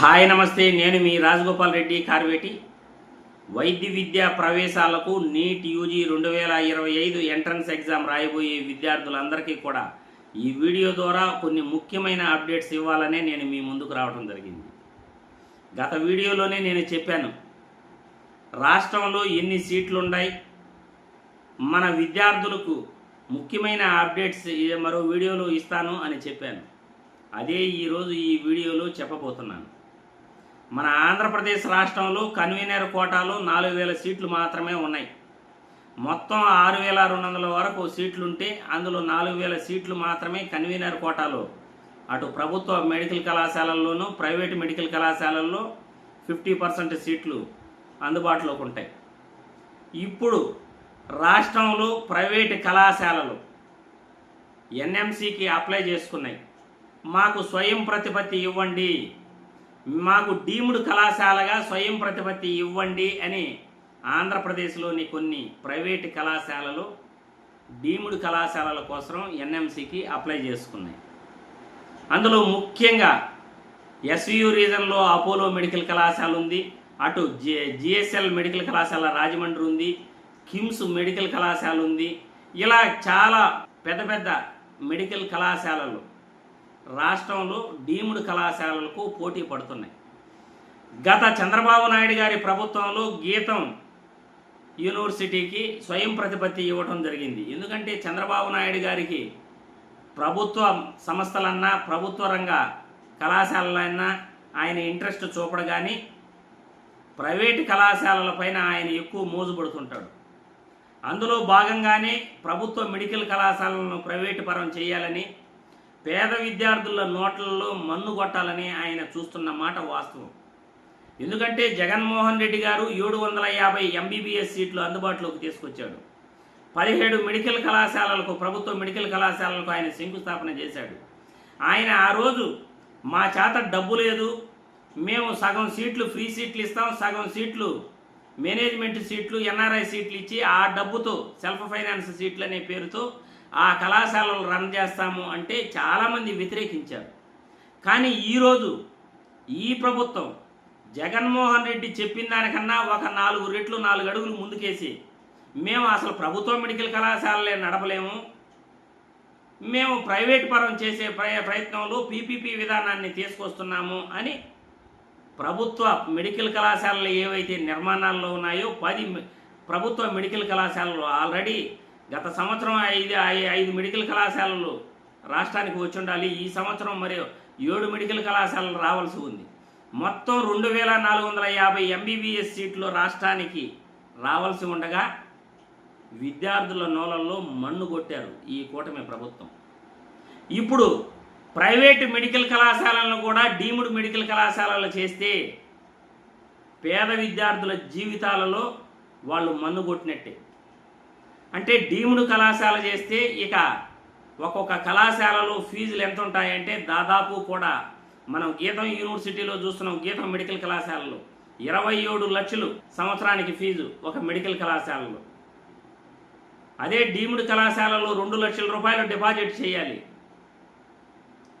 Hi నమస్తే. నేను మీ రాజగోపాల్ రెడ్డి కార్వేటి. వైద్య విద్యా ప్రవేశాలకు నీట్ యూజీ రెండు వేల ఇరవై ఐదు ఎంట్రన్స్ ఎగ్జామ్ రాయబోయే విద్యార్థులందరికీ కూడా ఈ వీడియో ద్వారా కొన్ని ముఖ్యమైన అప్డేట్స్ ఇవ్వాలనే నేను మీ ముందుకు రావడం జరిగింది. గత వీడియోలోనే నేను చెప్పాను రాష్ట్రంలో ఎన్ని సీట్లు ఉన్నాయి మన విద్యార్థులకు ముఖ్యమైన అప్డేట్స్ మరో వీడియోలో ఇస్తాను అని చెప్పాను. అదే ఈరోజు ఈ వీడియోలో చెప్పబోతున్నాను. మన ఆంధ్రప్రదేశ్ రాష్ట్రంలో కన్వీనర్ కోటాలో నాలుగు వేల సీట్లు మాత్రమే ఉన్నాయి. మొత్తం ఆరు వేల రెండు వందల వరకు సీట్లుంటే అందులో నాలుగు వేల సీట్లు మాత్రమే కన్వీనర్ కోటాలో. అటు ప్రభుత్వ మెడికల్ కళాశాలల్లోనూ ప్రైవేట్ మెడికల్ కళాశాలల్లో ఫిఫ్టీ పర్సెంట్ సీట్లు అందుబాటులోకి ఉంటాయి. ఇప్పుడు రాష్ట్రంలో ప్రైవేట్ కళాశాలలు ఎన్ఎంసికి అప్లై చేసుకున్నాయి. మాకు స్వయం ప్రతిపత్తి ఇవ్వండి. మాకు డీముడు కళాశాలగా స్వయం ప్రతిపత్తి ఇవ్వండి అని ఆంధ్రప్రదేశ్లోని కొన్ని ప్రైవేటు కళాశాలలు డీముడు కళాశాలల కోసం ఎన్ఎంసికి అప్లై చేసుకున్నాయి. అందులో ముఖ్యంగా ఎస్వియు రీజన్లో అపోలో మెడికల్ కళాశాల ఉంది అటు జి జిఎస్ఎల్ మెడికల్ కళాశాల రాజమండ్రి ఉంది కిమ్స్ మెడికల్ కళాశాల ఉంది. ఇలా చాలా పెద్ద పెద్ద మెడికల్ కళాశాలలు రాష్ట్రంలో డీమ్డ్ కళాశాలలకు పోటీ పడుతున్నాయి. గత చంద్రబాబు నాయుడు గారి ప్రభుత్వంలో గీతం యూనివర్సిటీకి స్వయం ప్రతిపత్తి ఇవ్వడం జరిగింది. ఎందుకంటే చంద్రబాబు నాయుడు గారికి ప్రభుత్వ సంస్థలన్నా ప్రభుత్వ రంగ కళాశాలలన్నా ఆయన ఇంట్రెస్ట్ చూపడు కానీ ప్రైవేటు కళాశాలలపైన ఆయన ఎక్కువ మోజుపడుతుంటాడు. అందులో భాగంగానే ప్రభుత్వ మెడికల్ కళాశాలను ప్రైవేటు పరం చేయాలని పేద విద్యార్థుల నోట్లలో మన్ను కొట్టాలని ఆయన చూస్తున్న మాట వాస్తవం. ఎందుకంటే జగన్మోహన్ రెడ్డి గారు ఏడు వందల యాభై ఎంబీబీఎస్ సీట్లు అందుబాటులోకి తీసుకొచ్చాడు. పదిహేడు మెడికల్ కళాశాలలకు ప్రభుత్వ మెడికల్ కళాశాలలకు ఆయన శంకుస్థాపన చేశాడు. ఆయన ఆ రోజు మా చేత డబ్బు లేదు మేము సగం సీట్లు ఫ్రీ సీట్లు ఇస్తాం సగం సీట్లు మేనేజ్మెంట్ సీట్లు ఎన్ఆర్ఐ సీట్లు ఇచ్చి ఆ డబ్బుతో సెల్ఫ్ ఫైనాన్స్ సీట్లు అనే పేరుతో ఆ కళాశాలలు రన్ చేస్తాము అంటే చాలామంది వ్యతిరేకించారు. కానీ ఈరోజు ఈ ప్రభుత్వం జగన్మోహన్ రెడ్డి చెప్పిన దానికన్నా ఒక నాలుగు రెట్లు నాలుగు అడుగులు ముందుకేసి మేము అసలు ప్రభుత్వ మెడికల్ కళాశాలలే నడపలేము. మేము ప్రైవేట్ పరం చేసే ప్రయత్నంలో పీపీపీ విధానాన్ని తీసుకొస్తున్నాము అని ప్రభుత్వ మెడికల్ కళాశాలలు ఏవైతే నిర్మాణాల్లో ఉన్నాయో పది మె- ప్రభుత్వ మెడికల్ కళాశాలలు ఆల్రెడీ గత సంవత్సరం ఐదు ఐదు మెడికల్ కళాశాలలు రాష్ట్రానికి వచ్చి ఉండాలి. ఈ సంవత్సరం మరి ఏడు మెడికల్ కళాశాలలు రావాల్సి ఉంది. మొత్తం రెండు వేల నాలుగు వందల యాభై ఎంబీబీఎస్ సీట్లు రాష్ట్రానికి రావాల్సి ఉండగా విద్యార్థుల నోలల్లో మన్ను కొట్టారు ఈ కూటమి ప్రభుత్వం. ఇప్పుడు ప్రైవేటు మెడికల్ కళాశాలను కూడా డీమ్డ్ మెడికల్ కళాశాలలు చేస్తే పేద విద్యార్థుల జీవితాలలో వాళ్ళు మన్ను కొట్టినట్టే. అంటే డీమ్డ్ కళాశాల చేస్తే ఇక ఒక్కొక్క కళాశాలలో ఫీజులు ఎంత ఉంటాయంటే దాదాపు కూడా మనం గీతం యూనివర్సిటీలో చూస్తున్నాం గీతం మెడికల్ కళాశాలలో. ఇరవై ఏడు లక్షలు సంవత్సరానికి ఫీజు ఒక మెడికల్ కళాశాలలో. అదే డీమ్డ్ కళాశాలలో రెండు లక్షల రూపాయలు డిపాజిట్ చేయాలి.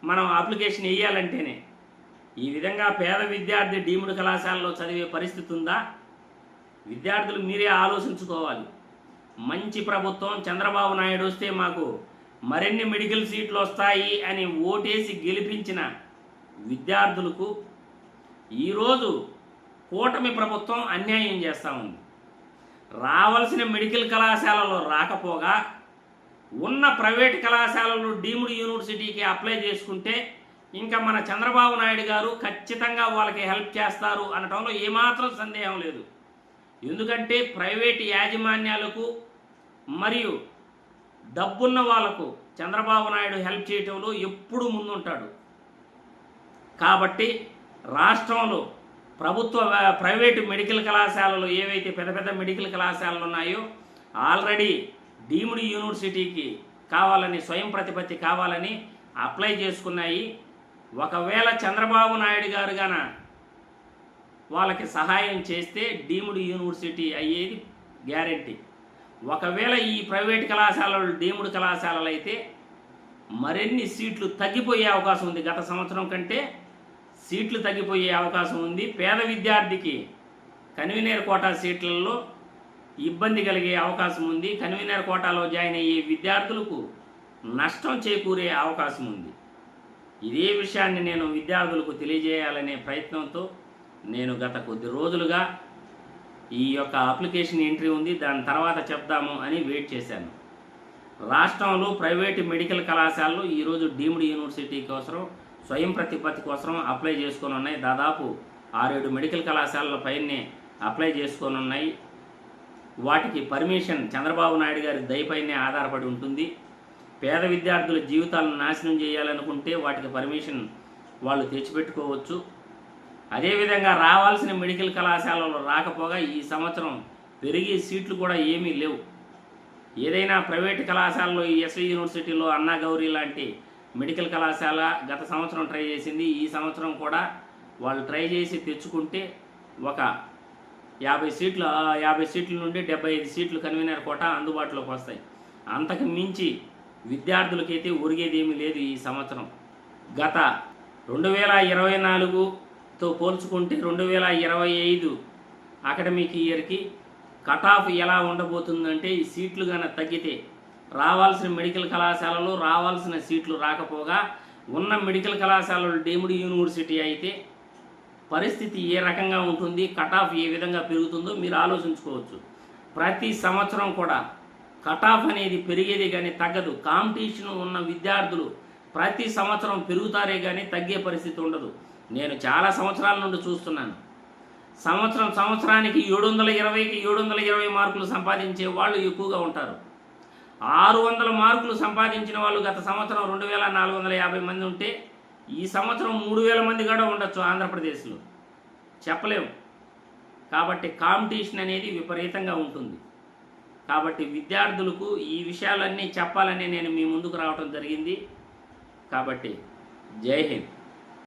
మనం అప్లికేషన్ వేయాలంటేనే ఈ విధంగా పేద విద్యార్థి డీమ్డ్ కళాశాలలో చదివే పరిస్థితి ఉందా? విద్యార్థులు మీరే ఆలోచించుకోవాలి. మంచి ప్రభుత్వం చంద్రబాబు నాయుడు వస్తే మాకు మరిన్ని మెడికల్ సీట్లు వస్తాయి అని ఓటేసి గెలిపించిన విద్యార్థులకు ఈరోజు కూటమి ప్రభుత్వం అన్యాయం చేస్తూ ఉంది. రావాల్సిన మెడికల్ కళాశాలలో రాకపోగా ఉన్న ప్రైవేట్ కళాశాలలు డీమ్డ్ యూనివర్సిటీకి అప్లై చేసుకుంటే ఇంకా మన చంద్రబాబు నాయుడు గారు ఖచ్చితంగా వాళ్ళకి హెల్ప్ చేస్తారు అనటంలో ఏమాత్రం సందేహం లేదు. ఎందుకంటే ప్రైవేట్ యాజమాన్యాలకు మరియు డబ్బున్న వాళ్ళకు చంద్రబాబు నాయుడు హెల్ప్ చేయటంలో ఎప్పుడూ ముందుంటాడు. కాబట్టి రాష్ట్రంలో ప్రభుత్వ ప్రైవేటు మెడికల్ కళాశాలలు ఏవైతే పెద్ద పెద్ద మెడికల్ కళాశాలలు ఉన్నాయో ఆల్రెడీ డీమ్డ్ యూనివర్సిటీకి కావాలని స్వయం ప్రతిపత్తి కావాలని అప్లై చేసుకున్నాయి. ఒకవేళ చంద్రబాబు నాయుడు గారు గాన వాళ్ళకి సహాయం చేస్తే డీమ్డ్ యూనివర్సిటీ అయ్యేది గ్యారెంటీ. ఒకవేళ ఈ ప్రైవేట్ కళాశాలలు డీమ్డ్ కళాశాలలు అయితే మరిన్ని సీట్లు తగ్గిపోయే అవకాశం ఉంది. గత సంవత్సరం కంటే సీట్లు తగ్గిపోయే అవకాశం ఉంది. పేద విద్యార్థికి కన్వీనర్ కోటా సీట్లలో ఇబ్బంది కలిగే అవకాశం ఉంది. కన్వీనర్ కోటాలో జాయిన్ అయ్యే విద్యార్థులకు నష్టం చేకూరే అవకాశం ఉంది. ఇదే విషయాన్ని నేను విద్యార్థులకు తెలియజేయాలనే ప్రయత్నంతో నేను గత కొద్ది రోజులుగా ఈ యొక్క అప్లికేషన్ ఎంట్రీ ఉంది దాని తర్వాత చెప్దాము అని వెయిట్ చేశాను. రాష్ట్రంలో ప్రైవేటు మెడికల్ కళాశాలలు ఈరోజు డీమ్డ్ యూనివర్సిటీ కోసం స్వయం ప్రతిపత్తి కోసం అప్లై చేసుకొని ఉన్నాయి దాదాపు ఆరేడు మెడికల్ కళాశాలల పైనే అప్లై చేసుకొని ఉన్నాయి వాటికి పర్మిషన్ చంద్రబాబు నాయుడు గారి దయపైనే ఆధారపడి ఉంటుంది. పేద విద్యార్థుల జీవితాలను నాశనం చేయాలనుకుంటే వాటికి పర్మిషన్ వాళ్ళు తెచ్చిపెట్టుకోవచ్చు. అదేవిధంగా రావాల్సిన మెడికల్ కళాశాలలో రాకపోగా ఈ సంవత్సరం పెరిగి సీట్లు కూడా ఏమీ లేవు. ఏదైనా ప్రైవేట్ కళాశాలలో ఈ ఎస్వి యూనివర్సిటీలో అన్నా గౌరీ లాంటి మెడికల్ కళాశాల గత సంవత్సరం ట్రై చేసింది. ఈ సంవత్సరం కూడా వాళ్ళు ట్రై చేసి తెచ్చుకుంటే ఒక యాభై సీట్లు యాభై సీట్ల నుండి డెబ్బై ఐదు సీట్లు కన్వీనర్ కోట అందుబాటులోకి వస్తాయి. అంతకు మించి విద్యార్థులకైతే ఒరిగేదేమీ లేదు ఈ సంవత్సరం. గత రెండు వేల ఇరవై నాలుగు తో పోల్చుకుంటే రెండు వేల ఇరవై ఐదు అకాడమిక్ ఇయర్కి కట్ ఆఫ్ ఎలా ఉండబోతుందంటే ఈ సీట్లు కనుక తగ్గితే రావాల్సిన మెడికల్ కళాశాలలో రావాల్సిన సీట్లు రాకపోగా ఉన్న మెడికల్ కళాశాలలు డీమ్డ్ యూనివర్సిటీ అయితే పరిస్థితి ఏ రకంగా ఉంటుంది కట్ ఆఫ్ ఏ విధంగా పెరుగుతుందో మీరు ఆలోచించుకోవచ్చు. ప్రతి సంవత్సరం కూడా కట్ ఆఫ్ అనేది పెరిగేది కానీ తగ్గదు. కాంపిటీషన్ ఉన్న విద్యార్థులు ప్రతి సంవత్సరం పెరుగుతారే కానీ తగ్గే పరిస్థితి ఉండదు. నేను చాలా సంవత్సరాల నుండి చూస్తున్నాను. సంవత్సరం సంవత్సరానికి ఏడు వందల ఇరవైకి ఏడు వందల ఇరవై మార్కులు సంపాదించే వాళ్ళు ఎక్కువగా ఉంటారు. ఆరు వందల మార్కులు సంపాదించిన వాళ్ళు గత సంవత్సరం రెండు వేల నాలుగు వందల యాభై మంది ఉంటే ఈ సంవత్సరం మూడు వేల మంది కూడా ఉండొచ్చు ఆంధ్రప్రదేశ్లో. చెప్పలేము. కాబట్టి కాంపిటీషన్ అనేది విపరీతంగా ఉంటుంది. కాబట్టి విద్యార్థులకు ఈ విషయాలన్నీ చెప్పాలని నేను మీ ముందుకు రావడం జరిగింది. కాబట్టి జై హింద్.